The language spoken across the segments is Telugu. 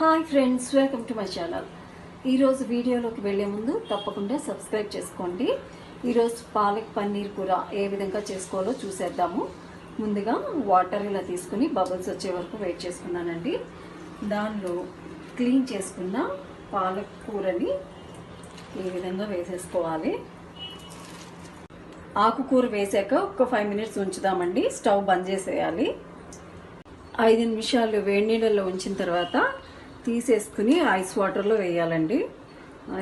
Hi friends welcome to my channel. ఈరోజు వీడియోలోకి వెళ్ళే ముందు తప్పకుండా సబ్స్క్రైబ్ చేసుకోండి. ఈరోజు పాలక్ పన్నీర్ కూర ఏ విధంగా చేసుకోవాలో చూసేద్దాము. ముందుగా వాటర్ ఇలా తీసుకుని బబుల్స్ వచ్చే వరకు వెయిట్ చేసుకున్నానండి. దానిలో క్లీన్ చేసుకున్న పాలక్ కూరని ఈ విధంగా వేసేసుకోవాలి. ఆకుకూర వేసాక ఒక ఫైవ్ మినిట్స్ ఉంచుదామండి. స్టవ్ బంద్ చేసేయాలి. ఐదు నిమిషాలు వేడి నీళ్ళలో ఉంచిన తర్వాత తీసేసుకుని ఐస్ వాటర్లో వేయాలండి.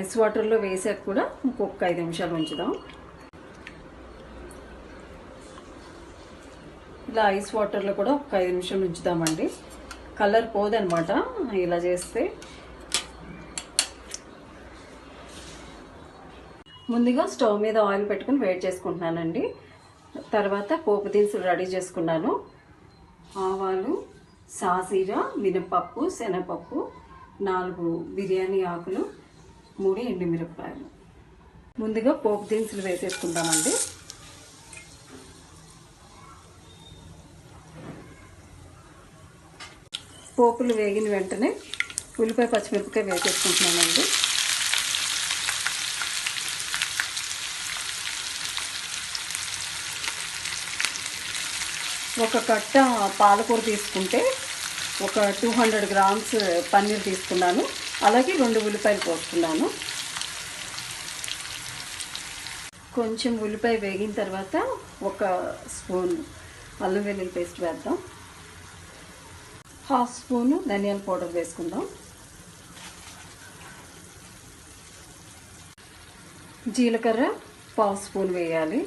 ఐస్ వాటర్లో వేసాక కూడా ఇంకొక ఐదు నిమిషాలు ఉంచుదాం. ఇలా ఐస్ వాటర్లో కూడా ఒక ఐదు నిమిషాలు ఉంచుదామండి. కలర్ పోదనమాట ఇలా చేస్తే. ముందుగా స్టవ్ మీద ఆయిల్ పెట్టుకుని వేడి చేసుకుంటున్నానండి. తర్వాత పోపు దినుసులు రెడీ చేసుకున్నాను. ఆవాలు సాజీర మినపప్పు శనగపప్పు నాలుగు బిర్యానీ ఆకులు మూడు ఎండుమిరపకాయలు. ముందుగా పోపు దినుసులు వేసేసుకుందామండి పోపులు వేగిన వెంటనే ఉల్లిపాయ పచ్చిమిరపకాయ వేసేసుకుంటున్నానండి ఒక కట్ట పాలకూర తీసుకుంటే ఒక టూ హండ్రెడ్ గ్రామ్స్ పన్నీర్ తీసుకున్నాను. అలాగే రెండు ఉల్లిపాయలు పోసుకున్నాను. కొంచెం ఉల్లిపాయ వేగిన తర్వాత ఒక స్పూన్ అల్లం వెల్లుల్లి పేస్ట్ వేద్దాం. హాఫ్ స్పూన్ ధనియాల పౌడర్ వేసుకుందాం. జీలకర్ర పావు స్పూన్ వేయాలి.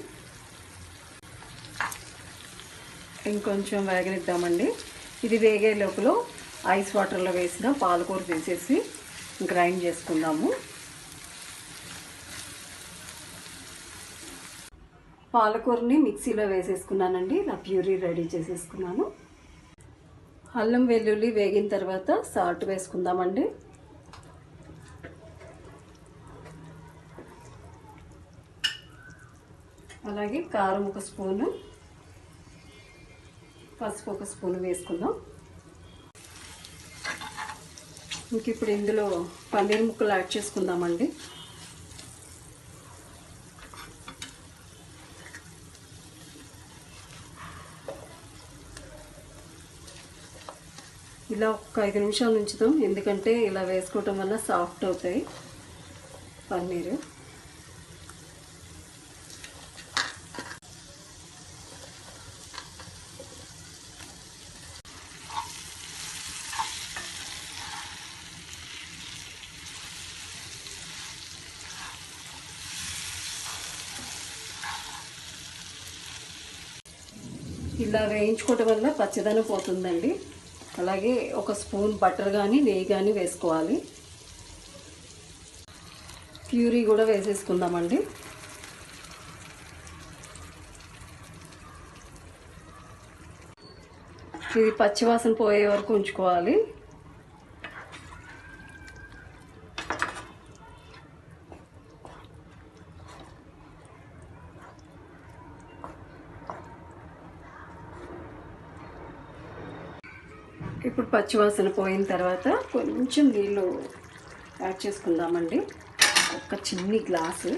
ఇంకొంచెం వేగనిద్దామండి. ఇది వేగే లోపల ఐస్ వాటర్లో వేసిన పాలకూర వేసేసి గ్రైండ్ చేసుకుందాము. పాలకూరని మిక్సీలో వేసేసుకున్నానండి. నా ప్యూరీ రెడీ చేసేసుకున్నాను. అల్లం వెల్లుల్లి వేగిన తర్వాత సాల్ట్ వేసుకుందామండి. అలాగే కారం ఒక స్పూను పసుపు ఒక స్పూన్ వేసుకుందాం. ఇంక ఇప్పుడు ఇందులో పన్నీర్ ముక్కలు యాడ్ చేసుకుందామండి. ఇలా ఒక ఐదు నిమిషాలు ఉంచుదాం ఎందుకంటే ఇలా వేసుకోవటం వల్ల సాఫ్ట్ అవుతాయి పన్నీరు. ఇలా వేయించుకోవటం వల్ల పచ్చదనం పోతుందండి. అలాగే ఒక స్పూన్ బటర్ కానీ నెయ్యి కానీ వేసుకోవాలి. ప్యూరీ కూడా వేసేసుకుందామండి. ఇది పచ్చివాసన పోయే వరకు ఉంచుకోవాలి. ఇప్పుడు పచ్చివాసన పోయిన తర్వాత కొంచెం నీళ్ళు యాడ్ చేసుకుందామండి. ఒక చిన్ని గ్లాసు.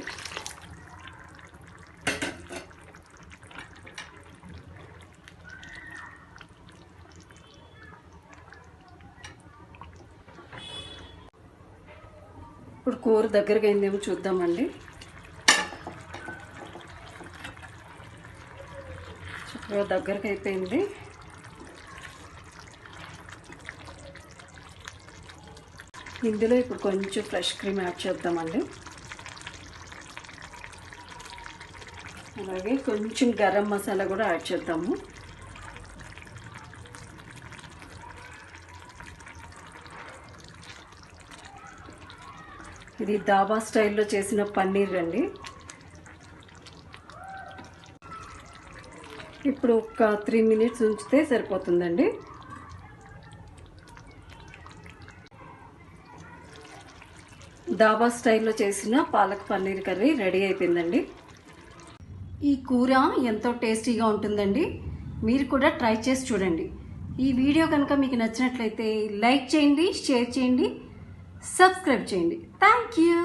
ఇప్పుడు కూర దగ్గరగా అయిందేమో చూద్దామండి. చక్కగా దగ్గరకు అయిపోయింది. ఇందులో ఇప్పుడు కొంచెం ఫ్రెష్ క్రీమ్ యాడ్ చేద్దామండి. అలాగే కొంచెం గరం మసాలా కూడా యాడ్ చేద్దాము. ఇది దాబా స్టైల్లో చేసిన పన్నీర్ అండి. ఇప్పుడు ఒక త్రీ మినిట్స్ ఉంచితే సరిపోతుందండి. దాబా స్టైల్లో చేసిన పాలక్ పన్నీర్ కర్రీ రెడీ అయిపోయిందండి. ఈ కూర ఎంతో టేస్టీగా ఉంటుందండి. మీరు కూడా ట్రై చేసి చూడండి. ఈ వీడియో కనుక మీకు నచ్చినట్లయితే లైక్ చేయండి షేర్ చేయండి సబ్స్క్రైబ్ చేయండి. Thank you.